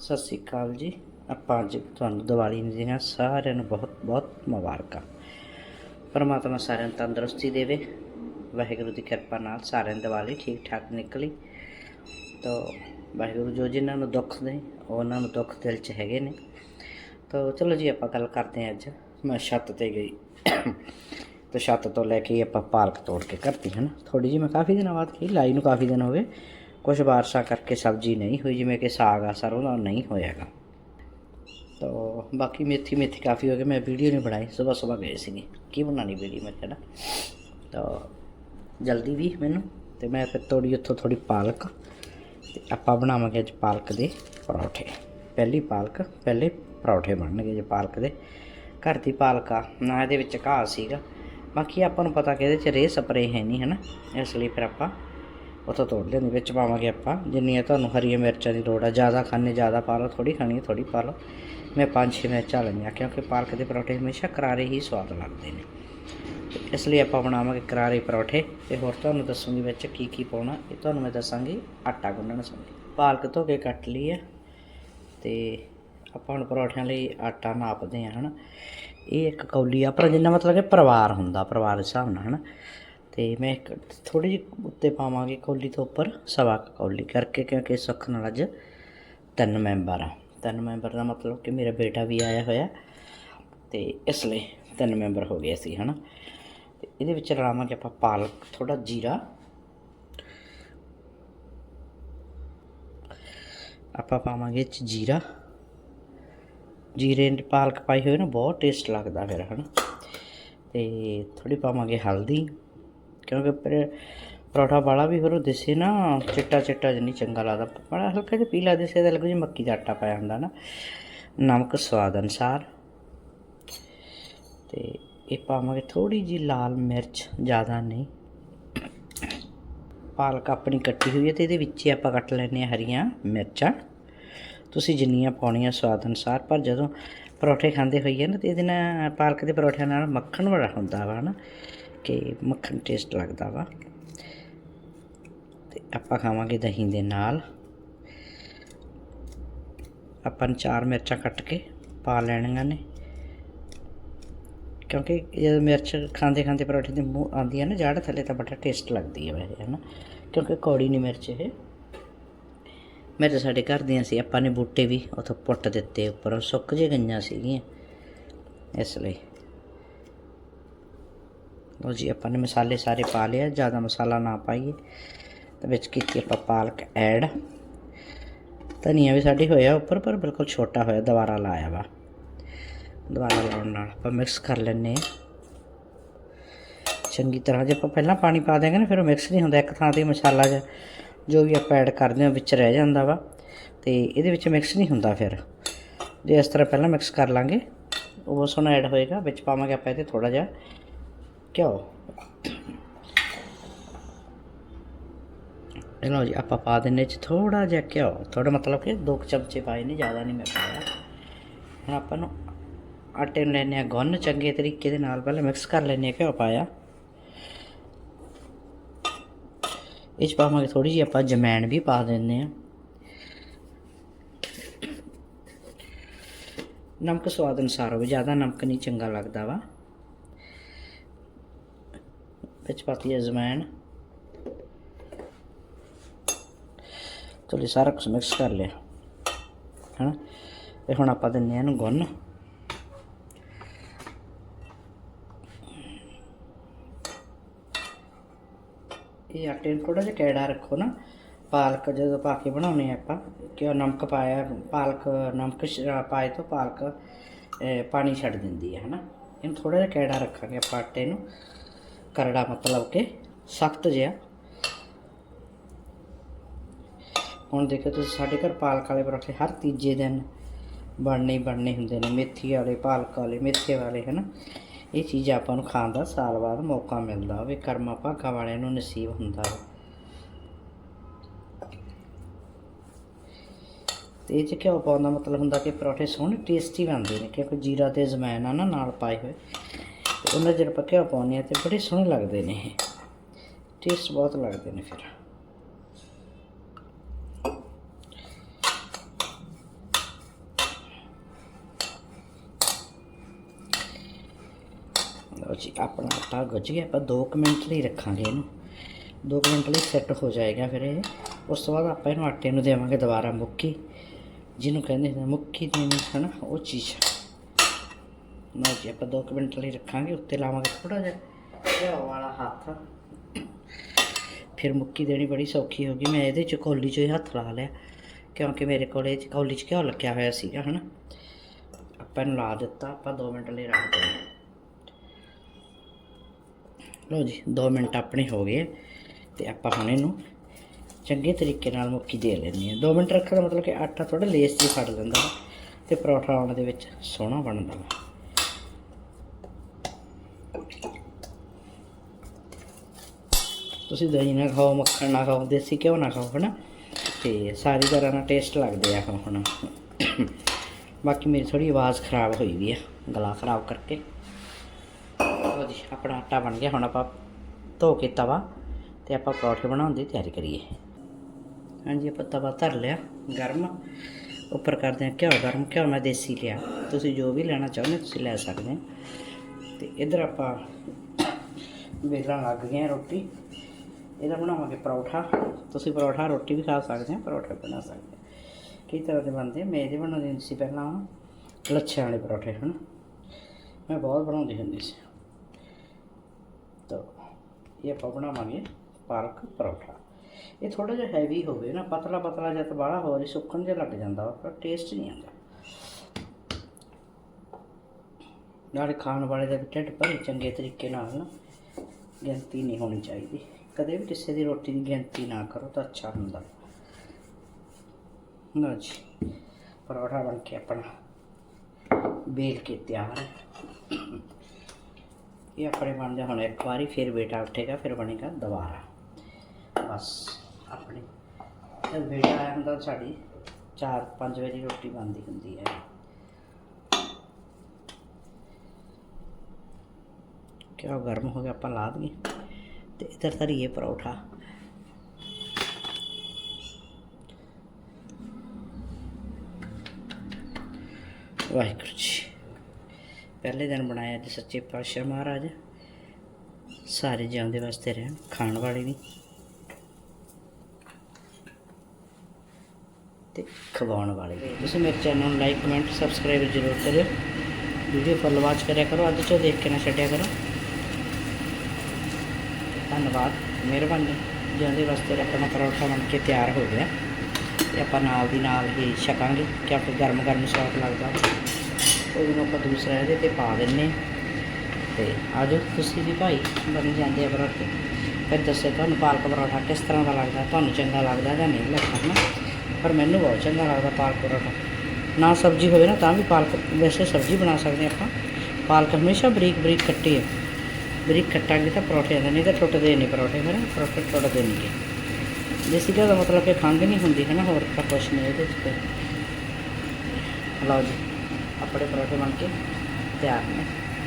ਸਤਿ ਸ੍ਰੀ ਅਕਾਲ ਜੀ। ਆਪਾਂ ਅੱਜ ਤੁਹਾਨੂੰ ਦੀਵਾਲੀ ਦੀਆਂ ਸਾਰਿਆਂ ਨੂੰ ਬਹੁਤ ਬਹੁਤ ਮੁਬਾਰਕਾਂ। ਪਰਮਾਤਮਾ ਸਾਰਿਆਂ ਨੂੰ ਤੰਦਰੁਸਤੀ ਦੇਵੇ। ਵਾਹਿਗੁਰੂ ਦੀ ਕਿਰਪਾ ਨਾਲ ਸਾਰਿਆਂ ਦੀ ਦੀਵਾਲੀ ਠੀਕ ਠਾਕ ਨਿਕਲੀ। ਤੋ ਵਾਹਿਗੁਰੂ ਜੋ ਜਿਨ੍ਹਾਂ ਨੂੰ ਦੁੱਖ ਦੇ, ਉਹਨਾਂ ਨੂੰ ਦੁੱਖ ਦਿਲ 'ਚ ਹੈਗੇ ਨੇ। ਤਾਂ ਚਲੋ ਜੀ, ਆਪਾਂ ਗੱਲ ਕਰਦੇ ਹਾਂ ਅੱਜ। ਮੈਂ ਛੱਤ ਤੇ ਗਈ। ਤੇ ਛੱਤ ਤੋਂ ਲੈ ਕੇ ਆਪਾਂ ਪਾਰਕ ਤੋੜ ਕੇ ਕਰਤੀ ਹੈ ਨਾ ਥੋੜੀ ਜੀ ਮੈਂ ਕਾਫੀ ਦਿਨਾਂ ਬਾਅਦ ਕੀ ਲਾਈ ਨੂੰ ਕਾਫੀ ਦਿਨ ਹੋ ਗਏ। ਕੁਝ ਬਾਰਿਸ਼ਾਂ ਕਰਕੇ ਸਬਜ਼ੀ ਨਹੀਂ ਹੋਈ, ਜਿਵੇਂ ਕਿ ਸਾਗ ਆ ਸਰੋਂ ਦਾ ਨਹੀਂ ਹੋਇਆਗਾ। ਤੋ ਬਾਕੀ ਮੇਥੀ ਮੇਥੀ ਕਾਫੀ ਹੋ ਗਏ ਮੈਂ ਵੀਡੀਓ ਨਹੀਂ ਬਣਾਈ, ਸਵੇਰ ਸਵੇਰ ਗਏ ਸੀਗੇ। ਕੀ ਬਣਾਣੀ ਵੀਡੀਓ ਮੈਂ ਕਿਹਾ ਤਾਂ ਜਲਦੀ ਵੀ ਮੈਨੂੰ, ਤੇ ਮੈਂ ਫਿਰ ਤੋੜੀ ਉੱਥੋਂ ਥੋੜੀ ਪਾਲਕ, ਤੇ ਆਪਾਂ ਬਣਾਵਾਂਗੇ ਅੱਜ ਪਾਲਕ ਦੇ ਪਰੌਠੇ। ਪਹਿਲੀ ਪਾਲਕ, ਪਹਿਲੇ ਪਰੌਠੇ ਬਣਨਗੇ ਜੇ ਪਾਲਕ ਦੇ। ਘਰ ਦੀ ਪਾਲਕ ਆ, ਨਾ ਇਹਦੇ ਵਿੱਚ ਘਾਹ ਸੀਗਾ। ਬਾਕੀ ਆਪਾਂ ਨੂੰ ਪਤਾ ਕਿ ਇਹਦੇ ਚ ਰੇ ਸਪਰੇ ਹੈ ਨਹੀਂ, ਹਨਾ? ਇਸ ਲਈ ਫਿਰ ਆਪਾਂ ਉੱਥੋਂ ਤੋੜ ਲਿਆਂਦੀ ਵਿੱਚ ਪਾਵਾਂਗੇ ਆਪਾਂ। ਜਿੰਨੀਆਂ ਤੁਹਾਨੂੰ ਹਰੀਆਂ ਮਿਰਚਾਂ ਦੀ ਲੋੜ ਆ, ਜ਼ਿਆਦਾ ਖਾਣੇ, ਜ਼ਿਆਦਾ ਪਾ ਲਓ ਥੋੜੀ ਖਾਣੀ ਹੈ ਥੋੜੀ ਪਾ ਲਓ। ਮੈਂ ਪੰਜ ਛੇ ਮਿਰਚਾਂ ਲਈਆਂ ਕਿਉਂਕਿ ਪਾਲਕ ਦੇ ਪਰੌਠੇ ਹਮੇਸ਼ਾ ਕਰਾਰੇ ਹੀ ਸਵਾਦ ਲੱਗਦੇ ਨੇ। ਇਸ ਲਈ ਆਪਾਂ ਬਣਾਵਾਂਗੇ ਕਰਾਰੇ ਪਰੌਠੇ। ਤੇ ਹੋਰ ਤੁਹਾਨੂੰ ਦੱਸੂਗੀ ਵਿੱਚ ਕੀ ਕੀ ਪਾਉਣਾ, ਇਹ ਤੁਹਾਨੂੰ ਮੈਂ ਦੱਸਾਂਗੀ। ਆਟਾ ਗੁੰਨਣ ਸਮੇਂ ਪਾਲਕ ਧੋ ਕੇ ਕੱਟ ਲਈ ਹੈ ਤੇ ਆਪਾਂ ਹੁਣ ਪਰੌਠਿਆਂ ਲਈ ਆਟਾ ਨਾਪਦੇ ਹਾਂ, ਹਨਾ। ਇਹ ਇੱਕ ਕੌਲੀ ਆ ਪਰ ਜਿੰਨਾ ਮਤਲਬ ਕਿ ਪਰਿਵਾਰ ਹੁੰਦਾ, ਪਰਿਵਾਰ ਦੇ ਹਿਸਾਬ ਨਾਲ, ਹਨਾ। ਤੇ ਮੈਂ ਇੱਕ ਥੋੜੀ ਜਿਹੀ ਉੱਤੇ ਪਾਵਾਂਗੇ ਕੌਲੀ ਤੋਂ ਉੱਪਰ, ਸਵਾ ਕੌਲੀ ਕਰਕੇ ਕਿਉਂਕਿ ਸੁੱਖ ਨਾਲ ਅੱਜ ਤਿੰਨ ਮੈਂਬਰ ਆ ਤਿੰਨ ਮੈਂਬਰ ਦਾ ਮਤਲਬ ਕਿ ਮੇਰਾ ਬੇਟਾ ਵੀ ਆਇਆ ਹੋਇਆ ਤੇ ਇਸ ਲਈ ਤਿੰਨ ਮੈਂਬਰ ਹੋ ਗਏ ਸੀ ਹਨਾ? ਤੇ ਇਹਦੇ ਵਿੱਚ ਰਲਾਵਾਂਗੇ ਆਪਾਂ ਪਾਲਕ ਥੋੜਾ ਜੀਰਾ। ਆਪਾਂ ਪਾਵਾਂਗੇ ਜੀਰਾ। ਜੀਰੇ ਦੀ ਪਾਲਕ ਪਾਈ ਹੋਈ ਨਾ, ਬਹੁਤ ਟੇਸਟ ਲੱਗਦਾ ਫਿਰ, ਹਨਾ? ਤੇ ਥੋੜੀ ਪਾਵਾਂਗੇ ਹਲਦੀ। ਕਿਉਂਕਿ ਫਿਰ ਪਰੌਠਾ ਵਾਲਾ ਵੀ ਫਿਰ ਉਹ ਦਿਸੇ ਨਾ, ਚਿੱਟਾ ਚਿੱਟਾ ਜਿਹਾ ਨਹੀਂ ਚੰਗਾ ਲੱਗਦਾ। ਬੜਾ ਹਲਕਾ ਜਿਹਾ ਪੀਲਾ ਦਿਸੇ ਤਾਂ ਲੱਗੂ ਜਿਵੇਂ ਮੱਕੀ ਦਾ ਆਟਾ ਪਾਇਆ ਹੁੰਦਾ ਨਾ। ਨਮਕ, ਸਵਾਦ ਅਨੁਸਾਰ। ਤੇ ਇਹ ਪਾਵਾਂਗੇ ਥੋੜੀ ਜੀ ਲਾਲ ਮਿਰਚ, ਜ਼ਿਆਦਾ ਨਹੀਂ। ਪਾਲਕ ਆਪਣੀ ਕੱਟੀ ਹੋਈ ਹੈ ਤੇ ਇਹਦੇ ਵਿੱਚ ਹੀ ਆਪਾਂ ਕੱਟ ਲੈਣੇ ਆ ਹਰੀਆਂ ਮਿਰਚਾਂ। ਤੁਸੀਂ ਜਿੰਨੀਆਂ ਪਾਉਣੀਆਂ ਸਵਾਦ ਅਨੁਸਾਰ, ਪਰ ਜਦੋਂ ਪਰੌਠੇ ਖਾਂਦੇ ਹੋਈਏ ਨਾ ਤੇ ਇਹਦੇ ਨਾਲ, ਪਾਲਕ ਦੇ ਪਰੌਠਿਆਂ ਨਾਲ ਮੱਖਣ ਬੜਾ ਹੁੰਦਾ ਵਾ ਨਾ। ਕਿ ਮੱਖਣ ਟੇਸਟ ਲੱਗਦਾ ਵਾ। ਤੇ ਆਪਾਂ ਖਾਵਾਂਗੇ ਦਹੀਂ ਦੇ ਨਾਲ। ਆਪਾਂ ਨੂੰ ਚਾਰ ਮਿਰਚਾਂ ਕੱਟ ਕੇ ਪਾ ਲੈਣੀਆਂ ਨੇ। ਕਿਉਂਕਿ ਜਦੋਂ ਮਿਰਚ ਖਾਂਦੇ ਖਾਂਦੇ ਪਰੌਠੇ ਦੇ ਮੂੰਹ ਆਉਂਦੀ ਹੈ ਨਾ, ਜੜ ਥੱਲੇ ਤਾਂ ਬੜਾ ਟੇਸਟ ਲੱਗਦੀ ਹੈ ਵੈਸੇ ਹੈ ਨਾ ਕਿਉਂਕਿ ਕੌੜੀ ਨਹੀਂ ਮਿਰਚ ਇਹ। ਮਿਰਚ ਸਾਡੇ ਘਰ ਦੀਆਂ ਸੀ, ਆਪਾਂ ਨੇ ਬੂਟੇ ਵੀ ਉਥੋਂ ਪੁੱਟ ਦਿੱਤੇ, ਉੱਪਰੋਂ ਸੁੱਕ ਜੇ ਗਈਆਂ ਸੀਗੀਆਂ, ਇਸ ਲਈ। ਲੋ ਜੀ, ਆਪਾਂ ਨੇ ਮਸਾਲੇ ਸਾਰੇ ਪਾ ਲਿਆ ਜ਼ਿਆਦਾ ਮਸਾਲਾ ਨਾ ਪਾਈਏ। ਤੇ ਵਿੱਚ ਕੀਤੀ ਆਪਾਂ ਪਾਲਕ ਐਡ। ਧਨੀਆ ਵੀ ਸਾਡੀ ਹੋਇਆ ਉੱਪਰ, ਪਰ ਬਿਲਕੁਲ ਛੋਟਾ ਹੋਇਆ, ਦੁਬਾਰਾ ਲਾਇਆ ਵਾ। ਦੁਬਾਰਾ ਲਾਉਣ ਨਾਲ ਆਪਾਂ ਮਿਕਸ ਕਰ ਲੈਨੇ ਚੰਗੀ ਤਰ੍ਹਾਂ ਜੇ ਆਪਾਂ ਪਹਿਲਾਂ ਪਾਣੀ ਪਾ ਦੇਂਗੇ ਨਾ, ਫਿਰ ਉਹ ਮਿਕਸ ਨਹੀਂ ਹੁੰਦਾ, ਇੱਕ ਥਾਂ ਤੇ ਮਸਾਲਾ ਜਿਹਾ, ਜੋ ਵੀ ਆਪਾਂ ਐਡ ਕਰਦੇ ਹਾਂ, ਵਿੱਚ ਰਹਿ ਜਾਂਦਾ ਵਾ। ਤੇ ਇਹਦੇ ਵਿੱਚ ਮਿਕਸ ਨਹੀਂ ਹੁੰਦਾ ਫਿਰ। ਜੇ ਇਸ ਤਰ੍ਹਾਂ ਪਹਿਲਾਂ ਮਿਕਸ ਕਰ ਲਾਂਗੇ, ਉਹ ਬਹੁਤ ਸੋਹਣਾ ਐਡ ਹੋਏਗਾ। ਵਿੱਚ ਪਾਵਾਂਗੇ ਆਪਾਂ ਇਹਦੇ ਥੋੜਾ ਜਿਹਾ। ਘਿਓ ਇਹ ਲਓ ਜੀ ਆਪਾਂ ਪਾ ਦਿੰਨੇ ਚ ਥੋੜਾ ਜਿਹਾ ਘਿਓ ਥੋੜਾ ਮਤਲਬ ਕਿ ਦੋ ਕੁ ਚਮਚੇ ਪਾਏ ਨੇ ਜ਼ਿਆਦਾ ਨਹੀਂ ਮੈਂ ਪਾਇਆ ਹੁਣ ਆਪਾਂ ਨੂੰ ਆਟੇ ਨੂੰ ਲੈਣੇ ਆ ਗੁੰਨ ਚੰਗੇ ਤਰੀਕੇ ਦੇ ਨਾਲ ਪਹਿਲਾਂ ਮਿਕਸ ਕਰ ਲੈਣੇ ਆ ਘਿਓ ਪਾਇਆ ਇਹ 'ਚ ਪਾਵਾਂਗੇ ਥੋੜੀ ਜਿਹੀ ਆਪਾਂ ਜਮੈਣ ਵੀ ਪਾ ਦਿੰਨੇ ਆ ਨਮਕ ਸਵਾਦ ਅਨੁਸਾਰ ਹੋਵੇ ਜ਼ਿਆਦਾ ਨਮਕ ਨਹੀਂ ਚੰਗਾ ਲੱਗਦਾ ਵਾ ਵਿੱਚ ਪਾਤੀ ਹੈ ਜਮੈਣ ਚਲੋ ਸਾਰਾ ਕੁਝ ਮਿਕਸ ਕਰ ਲਿਆ। ਹਨਾ? ਤੇ ਹੁਣ ਆਪਾਂ ਦਿੰਨੇ ਆ ਇਹਨੂੰ ਗੁੰਨ। ਇਹ ਆਟੇ ਨੂੰ ਥੋੜਾ ਜਿਹਾ ਕੈੜਾ ਰੱਖੋ ਨਾ। ਪਾਲਕ ਜਦੋਂ ਪਾ ਕੇ ਬਣਾਉਨੇ ਆ ਆਪਾਂ ਕਿਉਂ ਨਮਕ ਪਾਇਆ, ਪਾਲਕ, ਨਮਕ ਪਾਏ ਤੋਂ ਪਾਲਕ ਪਾਣੀ ਛੱਡ ਦਿੰਦੀ ਹੈ, ਹਨਾ? ਇਹਨੂੰ ਥੋੜਾ ਜਿਹਾ ਕੈੜਾ ਰੱਖਾਂਗੇ ਆਪਾਂ ਆਟੇ ਨੂੰ। ਕਰੜਾ ਮਤਲਬ ਕਿ ਸਖਤ ਜਿਹਾ ਹੁਣ ਦੇਖੋ ਤੁਸੀਂ ਸਾਡੇ ਘਰ ਪਾਲਕ ਵਾਲੇ ਪਰੌਂਠੇ ਹਰ ਤੀਜੇ ਦਿਨ ਬਣਨੇ ਬਣਨੇ ਹੁੰਦੇ ਨੇ, ਮੇਥੀ ਵਾਲੇ, ਪਾਲਕ ਵਾਲੇ, ਮੇਥੇ ਵਾਲੇ, ਹਨਾ। ਇਹ ਚੀਜ਼ ਆਪਾਂ ਨੂੰ ਖਾਣ ਦਾ ਸਾਲ ਬਾਅਦ ਮੌਕਾ ਮਿਲਦਾ ਹੋਵੇ, ਕਰਮਾ ਭਾਗਾ ਵਾਲਿਆਂ ਨੂੰ ਨਸੀਬ ਹੁੰਦਾ ਵਾ ਤੇ ਇਹ ਚ ਘਿਓ ਪਾਉਣ ਦਾ ਮਤਲਬ ਹੁੰਦਾ ਕਿ ਪਰੌਠੇ ਸੋਹਣੇ ਟੇਸਟੀ ਬਣਦੇ ਨੇ, ਕਿਉਂਕਿ ਜੀਰਾ ਤੇ ਜ਼ਮੈਨ ਆ ਨਾ, ਨਾਲ ਪਾਏ ਹੋਏ। ਤੇ ਉਹਨਾਂ ਜਿਹੜਾ ਪੱਕਿਆ ਪਾਉਂਦੇ ਆ ਤੇ ਬੜੇ ਸੋਹਣੇ ਲੱਗਦੇ ਨੇ ਇਹ। ਟੇਸਟ ਬਹੁਤ ਲੱਗਦੇ ਨੇ ਫਿਰ। ਲਓ ਜੀ, ਆਪਣਾ ਆਟਾ ਗੁੱਝ ਗਿਆ। ਆਪਾਂ 2 ਮਿੰਟ ਲਈ ਰੱਖਾਂਗੇ ਇਹਨੂੰ। 2 ਮਿੰਟ ਲਈ ਸੈੱਟ ਹੋ ਜਾਏਗਾ ਫਿਰ ਇਹ। ਉਸ ਤੋਂ ਬਾਅਦ ਆਪਾਂ ਇਹਨੂੰ ਆਟੇ ਨੂੰ ਦੇਵਾਂਗੇ ਦੁਬਾਰਾ ਮੁੱਕੀ। ਜਿਹਨੂੰ ਕਹਿੰਦੇ ਨੇ ਮੁੱਕੀ ਦੇਣੀ ਹੈ ਨਾ ਉਹ ਚੀਜ਼। ਨਾ ਜੀ ਆਪਾਂ 2 ਮਿੰਟ ਲਈ ਰੱਖਾਂਗੇ ਉੱਤੇ ਲਾਵਾਂਗੇ ਥੋੜਾ ਜਿਹਾ। ਘਿਓ ਵਾਲਾ ਹੱਥ। ਫਿਰ ਮੁੱਕੀ ਦੇਣੀ ਬੜੀ ਸੌਖੀ ਹੋ ਗਈ। ਮੈਂ ਇਹਦੇ ਚ ਕੌਲੀ 'ਚ ਹੀ ਹੱਥ ਲਾ ਲਿਆ ਕਿਉਂਕਿ ਮੇਰੇ ਕੋਲ ਇਹ 'ਚ ਕੌਲੀ 'ਚ ਘਿਓ ਲੱਗਿਆ ਹੋਇਆ ਸੀਗਾ ਹਨਾ? ਆਪਾਂ ਇਹਨੂੰ ਲਾ ਦਿੱਤਾ ਆਪਾਂ 2 ਮਿੰਟ ਲਈ ਰੱਖ ਦਿੰਦੇ ਲਓ ਜੀ 2 ਮਿੰਟ ਆਪਣੇ ਹੋ ਗਏ ਤੇ ਆਪਾਂ ਹੁਣ ਇਹਨੂੰ ਚੰਗੇ ਤਰੀਕੇ ਨਾਲ ਮੁੱਕੀ ਦੇ ਲੈਣੀ ਹੈ। 2 ਮਿੰਟ ਰੱਖਣ ਦਾ ਮਤਲਬ ਕਿ ਆਟਾ ਥੋੜਾ ਲੇਸ ਜਿਹਾ ਫੜ ਲੈਂਦਾ ਤੇ ਪਰੌਠਾ ਆਉਣ ਦੇ ਵਿੱਚ ਸੋਹਣਾ ਬਣਦਾ ਵਾ। ਤੁਸੀਂ ਦਹੀਂ ਨਾ ਖਾਓ, ਮੱਖਣ ਨਾ ਖਾਓ, ਦੇਸੀ ਘਿਓ ਨਾ ਖਾਓ, ਹਨਾ? ਤੇ ਸਾਰੀ ਤਰ੍ਹਾਂ ਨਾਲ ਟੇਸਟ ਲੱਗਦੇ ਆ ਹੁਣ ਬਾਕੀ ਮੇਰੀ ਥੋੜੀ ਆਵਾਜ਼ ਖਰਾਬ ਹੋਈ ਵੀ ਆ, ਗਲਾ ਖਰਾਬ ਕਰਕੇ। ਲਓ ਜੀ, ਆਪਣਾ ਆਟਾ ਬਣ ਗਿਆ, ਹੁਣ ਆਪਾਂ ਧੋ ਕੇ ਤਵਾ ਤੇ ਆਪਾਂ ਪਰੌਠੇ ਬਣਾਉਣ ਦੀ ਤਿਆਰੀ ਕਰੀਏ। ਹਾਂਜੀ, ਆਪਾਂ ਤਵਾ ਧਰ ਲਿਆ, ਗਰਮ। ਉੱਪਰ ਕਰਦੇ ਹਾਂ ਘਿਓ, ਗਰਮ ਘਿਓ ਮੈਂ ਦੇਸੀ ਲਿਆ। ਤੁਸੀਂ ਜੋ ਵੀ ਲੈਣਾ ਚਾਹੁੰਦੇ ਤੁਸੀਂ ਲੈ ਸਕਦੇ ਹੋ। ਤੇ ਇਧਰ ਆਪਾਂ ਵੇਲਣ ਲੱਗ ਗਏ ਰੋਟੀ। ਇਹਦਾ ਬਣਾਵਾਂਗੇ ਪਰੌਠਾ। ਤੁਸੀਂ ਪਰੌਠਾ ਰੋਟੀ ਵੀ ਖਾ ਸਕਦੇ ਹੋ ਪਰੌਠੇ ਬਣਾ ਸਕਦੇ ਹੋ। ਕਈ ਤਰ੍ਹਾਂ ਦੇ ਬਣਦੇ ਮੈਂ ਇਹਦੇ ਬਣਾਉਂਦੀ ਹੁੰਦੀ ਸੀ ਪਹਿਲਾਂ। ਲੱਛਿਆਂ ਵਾਲੇ ਪਰੌਠੇ ਹਨ? ਮੈਂ ਬਹੁਤ ਬਣਾਉਂਦੀ ਹੁੰਦੀ ਸੀ। ਤਾਂ ਇਹ ਆਪਾਂ ਬਣਾਵਾਂਗੇ ਪਾਲਕ ਪਰੌਠਾ। ਇਹ ਥੋੜਾ ਜਿਹਾ ਹੈਵੀ ਹੋਵੇ ਨਾ ਪਤਲਾ ਪਤਲਾ ਜਿਹਾ ਤਾਂ ਬਾਹਲਾ ਹੋਰ ਹੀ ਸੁੱਕਣ ਜਿਹਾ ਲੱਗ ਜਾਂਦਾ ਵਾ, ਪਰ ਟੇਸਟ ਨਹੀਂ ਆਉਂਦਾ। ਨਾਲੇ ਖਾਣ ਵਾਲੇ ਦਾ ਵੀ ਢਿੱਡ ਭਰੇ ਚੰਗੇ ਤਰੀਕੇ ਨਾਲ ਨਾ ਗਿਣਤੀ ਨਹੀਂ ਹੋਣੀ ਚਾਹੀਦੀ। ਕਦੇ ਵੀ ਕਿਸੇ ਦੀ ਰੋਟੀ ਦੀ ਗਿਣਤੀ ਨਾ ਕਰੋ ਤਾਂ ਅੱਛਾ ਹੁੰਦਾ। ਨਾ ਜੀ, ਪਰੌਠਾ ਬਣ ਕੇ ਆਪਣਾ ਬੇਲ ਕੇ ਤਿਆਰ ਇਹ ਆਪਣੇ ਬਣ ਜਾ, ਹੁਣ ਇੱਕ ਵਾਰੀ ਫਿਰ ਬੇਟਾ ਉੱਠੇਗਾ, ਫਿਰ ਬਣੇਗਾ ਦੁਬਾਰਾ। ਬਸ, ਆਪਣੇ ਜਦ ਬੇਟਾ ਆਇਆ ਹੁੰਦਾ ਸਾਡੀ 4-5 ਵਜੇ ਰੋਟੀ ਬਣਦੀ ਹੁੰਦੀ ਹੈ। ਕਿਆ ਗਰਮ ਹੋ ਗਿਆ, ਆਪਾਂ ਲਾ ਦਈਏ। ਤੇ ਇਧਰ ਧਰੀਏ ਪਰੌਠਾ। ਵਾਹਿਗੁਰੂ ਜੀ। ਪਹਿਲੇ ਦਿਨ ਬਣਾਇਆ ਜੀ ਸੱਚੇ ਪਾਤਸ਼ਾਹ ਮਹਾਰਾਜ। ਸਾਰੇ ਜਿਉਂਦੇ ਵਾਸਤੇ ਰਹਿਣ, ਖਾਣ ਵਾਲੇ ਵੀ। ਤੇ ਖਵਾਉਣ ਵਾਲੇ ਵੀ। ਤੁਸੀਂ ਮੇਰੇ ਚੈਨਲ ਨੂੰ ਲਾਈਕ ਕਮੈਂਟ ਸਬਸਕ੍ਰਾਈਬ ਜ਼ਰੂਰ ਕਰਿਓ। ਵੀਡੀਓ ਫੁੱਲ ਵਾਚ ਕਰਿਆ ਕਰੋ। ਅੱਧ ਤੋਂ ਦੇਖ ਕੇ ਨਾ ਛੱਡਿਆ ਕਰੋ। ਧੰਨਵਾਦ, ਮਿਹਰਬਾਨੀ। ਜਿਹਦੇ ਵਾਸਤੇ ਆਪਣਾ ਪਰੌਠਾ ਬਣ ਕੇ ਤਿਆਰ ਹੋ ਗਿਆ। ਤੇ ਆਪਾਂ ਨਾਲ ਦੀ ਨਾਲ ਹੀ ਛਕਾਂਗੇ ਕਿਉਂਕਿ ਗਰਮ ਗਰਮ ਸਵਾਦ ਲੱਗਦਾ। ਉਹ ਉਹਨੂੰ ਆਪਾਂ ਦੂਸਰਾ ਇਹਦੇ ਤੇ ਪਾ ਦਿੰਨੇ ਹਾਂ। ਤੇ ਆਜੋ ਤੁਸੀਂ ਵੀ ਭਾਈ, ਬਣ ਜਾਂਦੇ ਆ ਪਰੌਠੇ। ਫਿਰ ਦੱਸੇ ਤੁਹਾਨੂੰ ਪਾਲਕ ਪਰੌਠਾ ਕਿਸ ਤਰ੍ਹਾਂ ਦਾ ਲੱਗਦਾ, ਤੁਹਾਨੂੰ ਚੰਗਾ ਲੱਗਦਾ ਜਾਂ ਨਹੀਂ ਲੱਗਦਾ ਨਾ ਪਰ ਮੈਨੂੰ ਬਹੁਤ ਚੰਗਾ ਲੱਗਦਾ ਪਾਲਕ ਪਰੌਠਾ। ਨਾ ਸਬਜ਼ੀ ਹੋਵੇ ਨਾ ਤਾਂ ਵੀ ਪਾਲਕ, ਵੈਸੇ ਸਬਜ਼ੀ ਬਣਾ ਸਕਦੇ ਆਪਾਂ। ਪਾਲਕ ਹਮੇਸ਼ਾ ਬਰੀਕ ਬਰੀਕ ਕੱਟੀ ਹੈ ਬਰੀਕ ਕੱਟਾਂਗੇ ਤਾਂ ਪਰੌਠੇ ਆਉਂਦੇ ਨਹੀਂ ਤਾਂ ਟੁੱਟਦੇ ਨਹੀਂ ਪਰੌਠੇ ਫਿਰ ਪਰੌਠੇ ਟੁੱਟਦੇ ਨਹੀਂ ਗੇ। ਦੇਸੀ ਘਿਓ ਦਾ ਮਤਲਬ ਕਿ ਖੰਘ ਨਹੀਂ ਹੁੰਦੀ, ਹੈ ਨਾ? ਹੋਰ ਤਾਂ ਕੁਛ ਨਹੀਂ ਇਹਦੇ 'ਚ ਲਓ ਜੀ, ਆਪਣੇ ਪਰੌਠੇ ਬਣ ਕੇ ਤਿਆਰ ਨੇ।